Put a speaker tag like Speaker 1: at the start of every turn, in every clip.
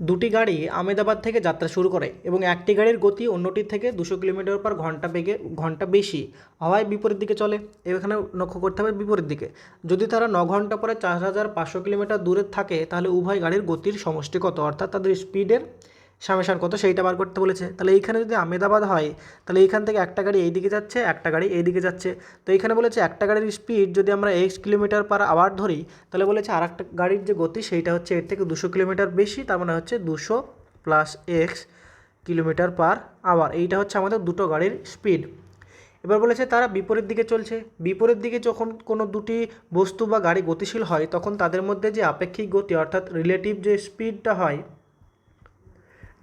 Speaker 1: দুটি গাড়ি আমেদাবাদ থেকে যাত্রা শুরু করে এবং একটি গাড়ির গতি অন্যটির থেকে দুশো কিলোমিটার পর ঘণ্টা বেগে, ঘণ্টা বেশি হওয়ায় বিপরীত দিকে চলে। এখানে লক্ষ্য করতে হবে বিপরীত দিকে। যদি তারা ন ঘণ্টা পরে চার হাজার পাঁচশো কিলোমিটার দূরে থাকে, তাহলে উভয় গাড়ির গতির সমষ্টি কত অর্থাৎ তাদের স্পিডের সামেশান কত সেইটা বার করতে বলেছে। তাহলে এইখানে যদি আমেদাবাদ হয়, তাহলে এইখান থেকে একটা গাড়ি এই দিকে যাচ্ছে, একটা গাড়ি এই দিকে যাচ্ছে। তো এইখানে বলেছে একটা গাড়ির স্পিড যদি আমরা এক্স কিলোমিটার পার আওয়ার ধরি, তাহলে বলেছে আর একটা গাড়ির যে গতি সেইটা হচ্ছে এর থেকে দুশো কিলোমিটার বেশি, তার মানে হচ্ছে দুশো plus x kilometre per hour এইটা হচ্ছে আমাদের দুটো গাড়ির স্পিড এবার বলেছে তারা বিপরীত দিকে চলছে। বিপরীত দিকে যখন কোনো দুটি বস্তু বা গাড়ি গতিশীল হয়, তখন তাদের মধ্যে যে আপেক্ষিক গতি, অর্থাৎ রিলেটিভ যে স্পিডটা হয়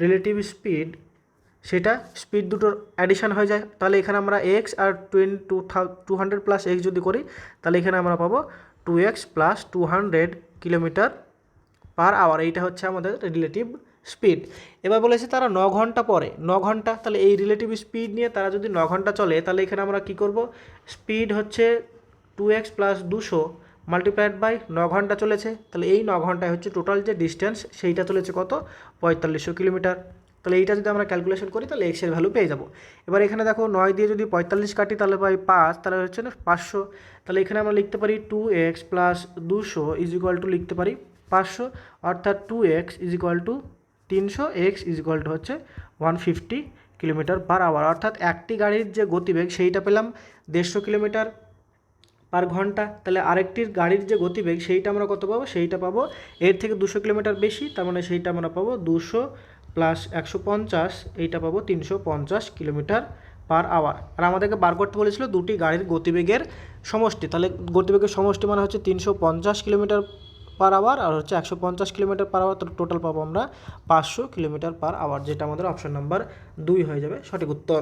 Speaker 1: রিলেটিভ স্পিড সেটা স্পিড দুটোর অ্যাডিশন হয়ে যায়। তাহলে এখানে আমরা এক্স আর twenty two hundred plus x যদি করি, তাহলে এখানে আমরা পাবো two x plus two hundred kilometre per hour এইটা হচ্ছে আমাদের রিলেটিভ স্পিড এবার বলেছে তারা ন ঘণ্টা পরে, ন ঘণ্টা, তাহলে এই রিলেটিভ স্পিড নিয়ে তারা যদি ন ঘণ্টা চলে, তাহলে এখানে আমরা কি করব? স্পিড হচ্ছে টু এক্স প্লাস দুশো মাল্টিপ্লাইড বাই ন ঘণ্টা চলেছে, তাহলে এই ন ঘন্টায় হচ্ছে টোটাল যে ডিস্টেন্স সেইটা চলেছে কত? পঁয়তাল্লিশশো কিলোমিটার। তাহলে এইটা যদি আমরা ক্যালকুলেশন করি, তাহলে এক্সের ভ্যালু পেয়ে যাব। এবার এখানে দেখো নয় দিয়ে যদি পঁয়তাল্লিশ কাটি, তাহলে পাই পাঁচ, তাহলে হচ্ছে না পাঁচশো। তাহলে এখানে আমরা লিখতে পারি টু এক্স প্লাস দুশো ইজ ইকুয়াল টু লিখতে পারি পাঁচশো, অর্থাৎ two x is equal to তিনশো এক্স ইজ ইকুয়াল টু হচ্ছে one fifty kilometre per hour অর্থাৎ একটি গাড়ির যে গতিবেগ, সেইটা পেলাম দেড়শো কিলোমিটার। পার ঘণ্টা, তাহলে আরেকটির গাড়ির যে গতিবেগ, সেইটা আমরা কত পাবো? সেইটা পাবো এর থেকে দুশো কিলোমিটার বেশি, তার মানে সেইটা আমরা পাবো দুশো প্লাস একশো পঞ্চাশ, এইটা পাবো তিনশো পঞ্চাশ কিলোমিটার পার আওয়ার আর আমাদেরকে বার করতে বলেছিল দুটি গাড়ির গতিবেগের সমষ্টি, তাহলে গতিবেগের সমষ্টি মানে হচ্ছে তিনশো পঞ্চাশ কিলোমিটার পার আওয়ার আর হচ্ছে একশো পঞ্চাশ কিলোমিটার পার আওয়ার তো টোটাল পাবো আমরা পাঁচশো কিলোমিটার পার আওয়ার যেটা আমাদের অপশন নাম্বার দুই হয়ে যাবে সঠিক উত্তর।